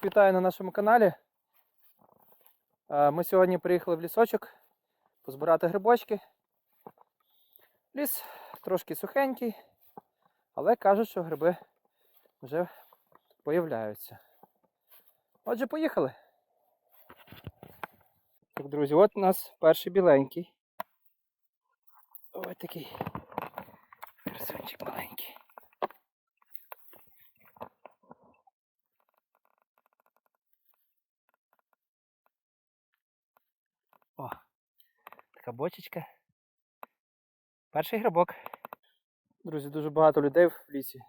Всіх вітаю на нашому каналі. Е, Ми сьогодні приїхали в лісочок позбирати грибочки. Ліс трошки сухенький, але кажуть, що гриби вже появляються. Отже, поїхали. Так, друзі, от у нас перший біленький. Ось такий красунчик маленький. О, така бочечка. Перший грибок. Друзі, дуже багато людей в лісі.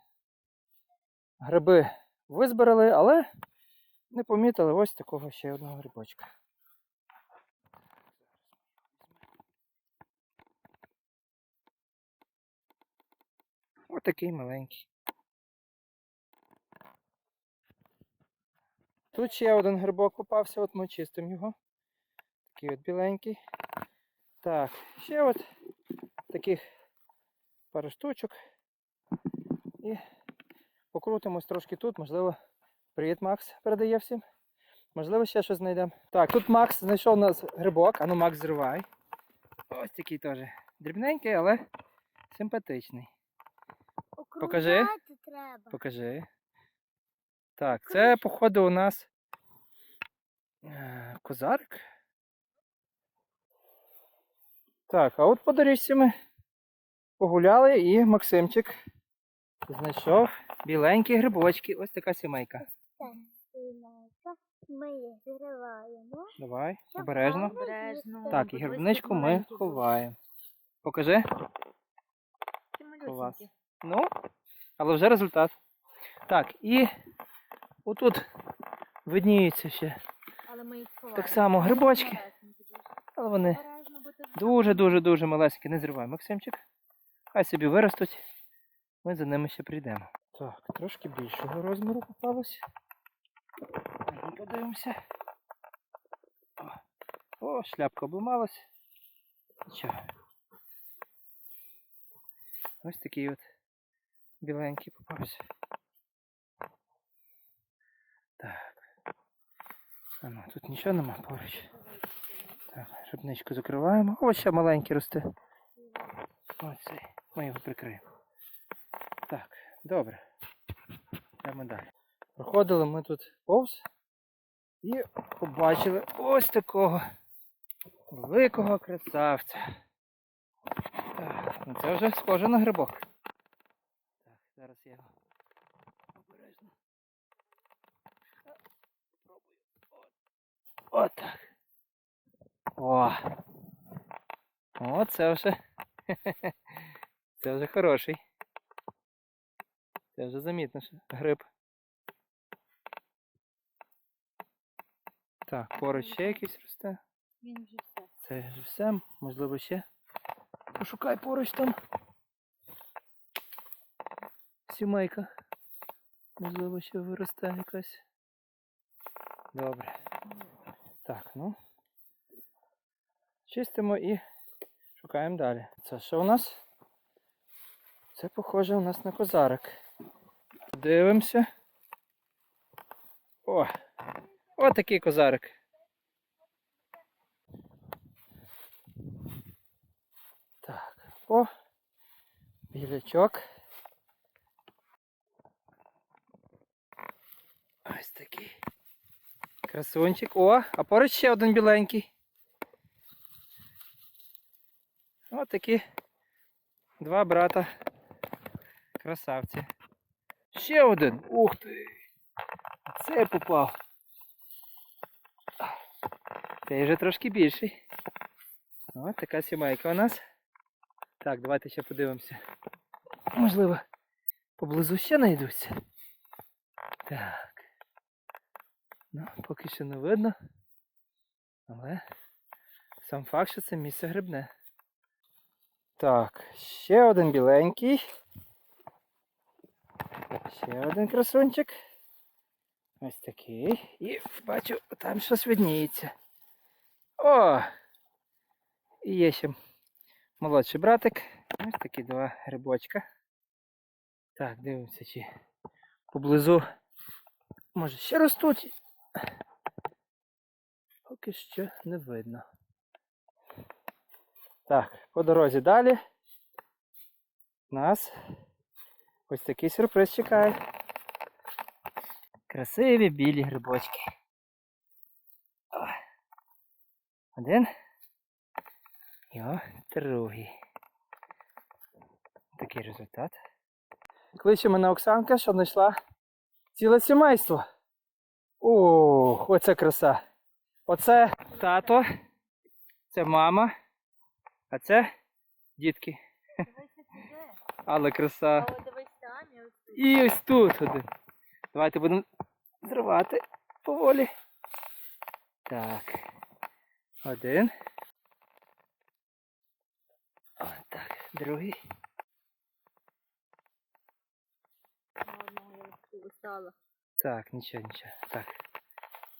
Гриби визбирали, але не помітили ось такого ще одного грибочка. Ось такий маленький. Тут ще один грибок попався, от ми чистимо його. Такий от біленький. Так, ще от таких пару штучок. І покрутимось трошки тут. Можливо, привіт, Макс передає всім. Можливо, ще щось знайдемо. Так, тут Макс знайшов у нас грибок. Ану, Макс, зривай. Ось такий теж дрібненький, але симпатичний. Покажи. Треба. Покажи. Так, це, походу, у нас е, козарик. Так, а от по доріжці ми погуляли і Максимчик знайшов біленькі грибочки. Ось така сімейка. Так, сімейка. Ми їх зриваємо. Давай, обережно. Обережно. Так, і грибничку ми ховаємо. Покажи. Клас. Ну, але вже результат. Так, і отут видніються ще Але ми їх ховаємо. так само грибочки, але вони Дуже-дуже-дуже малесенькі, не зривай, Максимчик. Хай собі виростуть. Ми за ними ще прийдемо. Так, трошки більшого розміру попалось. Ну, Подивимося. О, О, шляпка обламалась. Нічого. Ось такий от біленький попався. Так. А ну, тут нічого нема поруч. Так, шипничку закриваємо. Ось ще маленький росте. Ось цей. Ми його прикриємо. Так, добре. Йдемо далі. Проходили ми тут повз і побачили ось такого великого красавця. Так, ну це вже схоже на грибок. Так, зараз я його обережно. Пробую. От. От так. О! О, це вже. Це вже хороший. Це вже замітно, що гриб. Так, поруч ще якийсь росте. Він вже все. Це ж все, можливо, ще. Пошукай поруч там. Сімейка. Можливо, ще виросте якась. Добре. Так, ну. Чистимо і шукаємо далі. Це що у нас? Це похоже у нас на козарик. Дивимося. О! О такий козарик. Так, о, білячок. Ось такий. Красунчик. О, а поруч ще один біленький. Ось такі два брата. Красавці. Ще один. Ух ти! Це попав. Цей вже трошки більший. Ось така сімейка у нас. Так, давайте ще подивимося. Можливо, поблизу ще знайдуться. Так. Ну, поки що не видно. Але сам факт, що це місце грибне. Так, ще один біленький. Ще один красунчик. Ось такий. І бачу, там щось видніється. О! І є ще молодший братик. Ось такі два грибочка. Так, дивимося, чи поблизу Може, ще ростуть. Поки що не видно. Так, по дорозі далі. Нас ось такий сюрприз чекає. Красиві білі грибочки. Один. І о, другий. Такий результат. Кличе мене Оксанка, що знайшла ціле сімейство. Ох, оце краса. Оце тато, це мама, а це дітки. Але краса. І ось тут. Ось один. Давайте будемо зривати поволі. Так. Один. О, так, другий. Ось. Так, нічого, нічого. Так.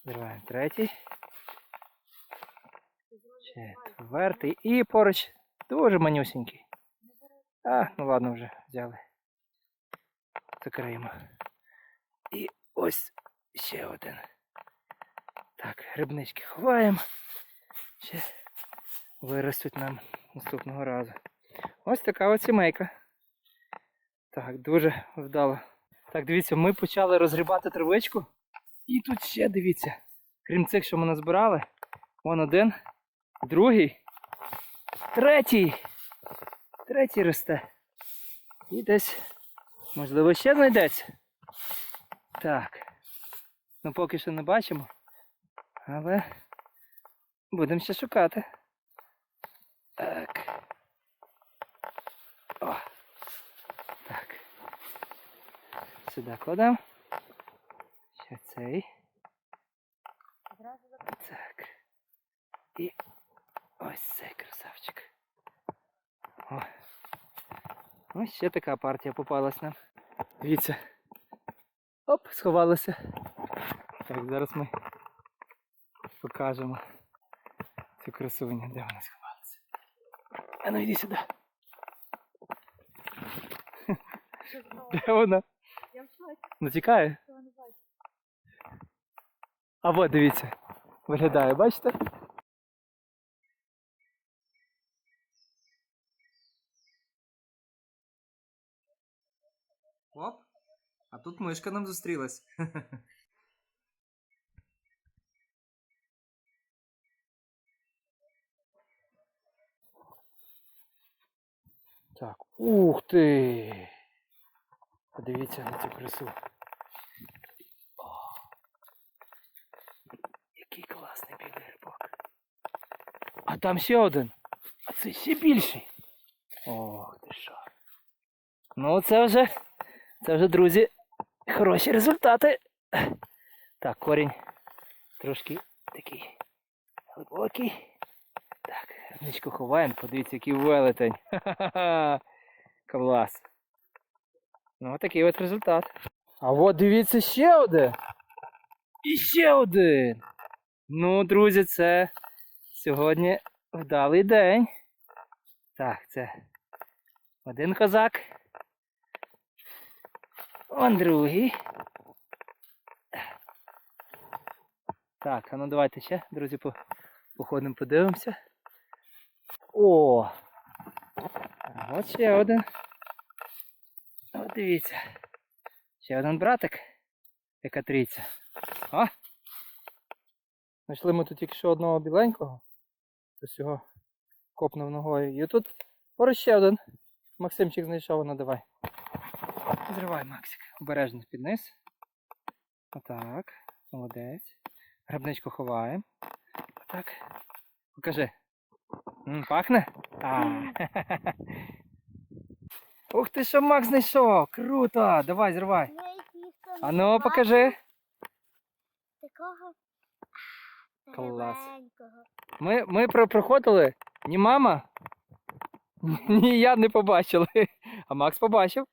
Зриваємо третій. Четвертий. І поруч дуже манюсенький. А, ну ладно вже взяли. Закриємо. І ось ще один. Так, грибнички ховаємо. Ще виростуть нам наступного разу. Ось така ось сімейка. Так, дуже вдало. Так, дивіться, ми почали розгрібати травичку. І тут ще дивіться. Крім цих, що ми назбирали, вон один, другий, третій. Третій росте. І десь, можливо, ще знайдеться. Так. Ну поки що не бачимо. Але будемо ще шукати. Так. О. Так. Сюди кладемо. Ще цей. Так. І ось цей красавчик. О. Ось ще така партія попалась нам. Дивіться. Оп, сховалася. Так, зараз ми покажемо цю красуню, де вона сховалася. А ну йди сюди. Де вона? Я в. А от дивіться. Виглядає, бачите? Оп. А тут мишка нам зустрілась. Так, ух ти! Подивіться на цю красу. О, який класний білий грибок. А там ще один. А це ще більший. Ох ти що. Ну це вже, це вже, друзі, хороші результати. Так, корінь трошки такий глибокий. Так, грибничку ховаємо, подивіться, який велетень. Ха-ха-ха. Клас. Ну, такий от результат. А от дивіться ще один. І ще один. Ну, друзі, це сьогодні вдалий день. Так, це один козак. Он другий. Так, а ну давайте ще, друзі, по- походимо, подивимося. О! А От ще один. От дивіться. Ще один братик. Яка трійця. О! Знайшли ми тут тільки що одного біленького. Ось його копнув ногою. І тут поруч ще один. Максимчик знайшов, ну давай. Зривай, Максик. Обережно під низ. Отак. Молодець. Грабничку ховаємо. Отак. Покажи. М, пахне? А. Ух ти, що Макс знайшов! Круто! Давай, зривай. А ну, покажи. Такого Клас. Ми, ми про- проходили. Ні мама, ні я не побачили. А Макс побачив.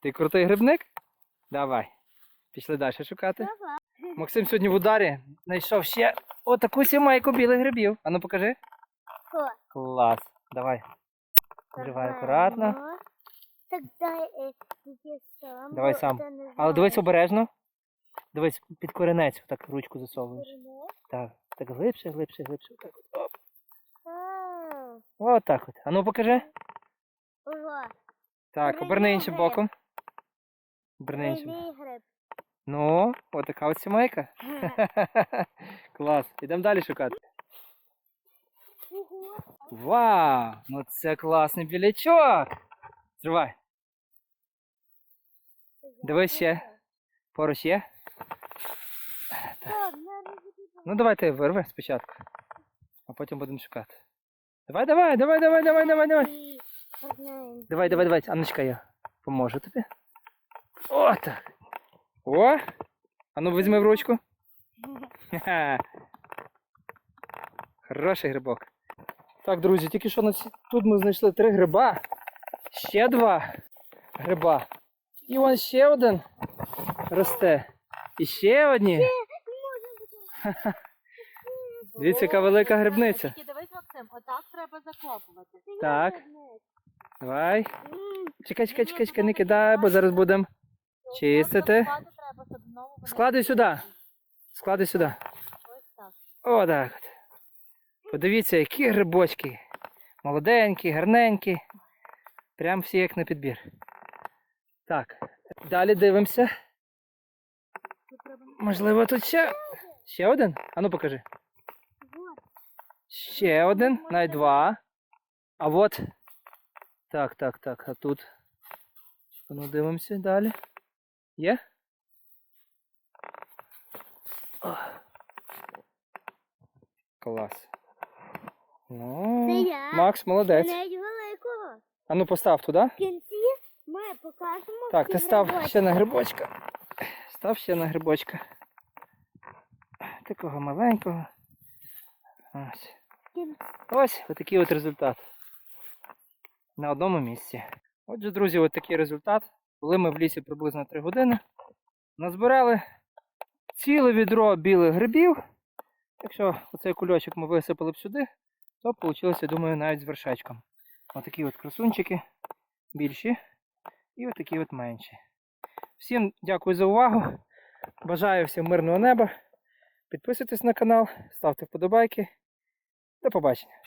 Ти крутий грибник? Давай. Пішли далі шукати. Давай. Максим сьогодні в ударі знайшов ще отаку сімейку білих грибів. А ну покажи. О, Клас. Давай. Зривай акуратно. Так дай е, сам. Давай сам. Але дивись обережно. Дивись, під коренець так ручку засовуєш. Так, так глибше, глибше, глибше. Так от. Оп. От так от. А ну покажи. Ого. Так, оберни іншим боком. Гриб. Ну, от така от сімейка. Клас. Ідемо далі шукати. Вау! Ну це класний білячок. Зривай. Дивись ще. Поруч є. О. Ну давай ти вирви спочатку. А потім будемо шукати. Давай, давай, давай, давай, давай, давай, давай. Давай, давай, давай. Анночка, я поможу тобі. О, так. О! А ну візьми в ручку. Ха-ха. Хороший грибок. Так, друзі, тільки що тут ми знайшли три гриба. Ще два гриба. І вон ще один росте. І ще одні. Дивіться, яка велика грибниця. Дивись, Максим, отак треба закопувати. Так. Давай. Чекай, чекай, чекай, чекай, не кидай, бо зараз будемо чистити. Складуй сюди. Склади сюди. О, так. Подивіться, які грибочки. Молоденькі, гарненькі. Прям всі як на підбір. Так, далі дивимося. Можливо, тут ще. Ще один? Ану покажи. Ще один, навіть два. А от. Так, так, так. А тут. Ну, дивимося далі. Є? О. Клас. Ну, Це я. Макс, молодець. Навіть великого. А ну постав туди. В кінці ми покажемо. Так, ти всі став грибочки. ще на грибочка. Став ще на грибочка. Такого маленького. Ось. Ось отакий от результат. На одному місці. Отже, друзі, от такий результат. Були ми в лісі приблизно 3 години. Назбирали ціле відро білих грибів. Якщо оцей кульочок ми висипали б сюди, то вийшло, думаю, навіть з вершечком. Отакі от красунчики більші і отакі от менші. Всім дякую за увагу. Бажаю всім мирного неба. Підписуйтесь на канал, ставте вподобайки. До побачення.